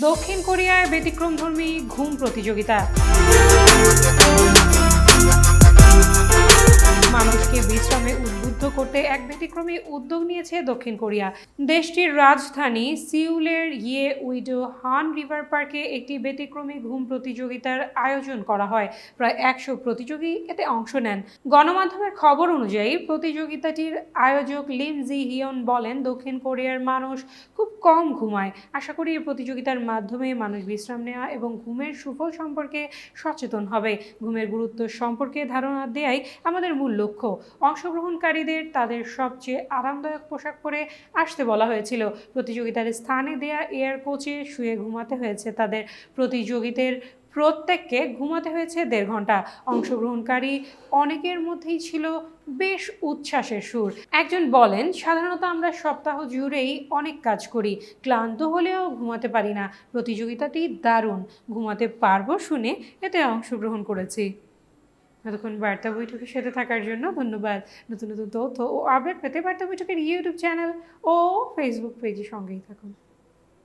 দক্ষিণ কোরিয়ায় ব্যতিক্রমধর্মী ঘুম প্রতিযোগিতা। এক ব্যতিক্রমী উদ্যোগ নিয়েছে দক্ষিণ কোরিয়া। দেশটির রাজধানী সিউলের ইয়ে উইডো হান রিভার পার্কে একটি ব্যতিক্রমী ঘুম প্রতিযোগিতার আয়োজন করা হয়। প্রায় একশো প্রতিযোগী এতে অংশ নেন। গণমাধ্যমের খবর অনুযায়ী, প্রতিযোগিতাটির আয়োজক লিম জি হিয়ন বলেন, দক্ষিণ কোরিয়ার মানুষ খুব কম ঘুমায়। আশা করি এই প্রতিযোগিতার মাধ্যমে মানুষ বিশ্রাম নেওয়া এবং ঘুমের সুফল সম্পর্কে সচেতন হবে। ঘুমের গুরুত্ব সম্পর্কে ধারণা দেয়াই আমাদের মূল লক্ষ্য। অংশগ্রহণকারীদের তাদের সবচেয়ে আরামদায়ক পোশাক পরে আসতে বলা হয়েছিল। প্রতিযোগিতার স্থানে দেয়া এয়ার কোচে শুয়ে ঘুমাতে হয়েছে তাদের। প্রতিযোগীদের প্রত্যেককে ঘুমাতে হয়েছে দেড় ঘণ্টা। অংশগ্রহণকারী অনেকের মধ্যেই ছিল বেশ উচ্ছ্বাসের সুর। একজন বলেন, সাধারণত আমরা সপ্তাহ জুড়েই অনেক কাজ করি। ক্লান্ত হলেও ঘুমাতে পারি না। প্রতিযোগিতাটি দারুণ। ঘুমাতে পারব শুনে এতে অংশগ্রহণ করেছি। এতক্ষণ বার্তা বৈঠকের সাথে থাকার জন্য ধন্যবাদ। নতুন নতুন তথ্য ও আপডেট পেতে বার্তা বৈঠকের ইউটিউব চ্যানেল ও ফেসবুক পেজের সঙ্গেই থাকুন।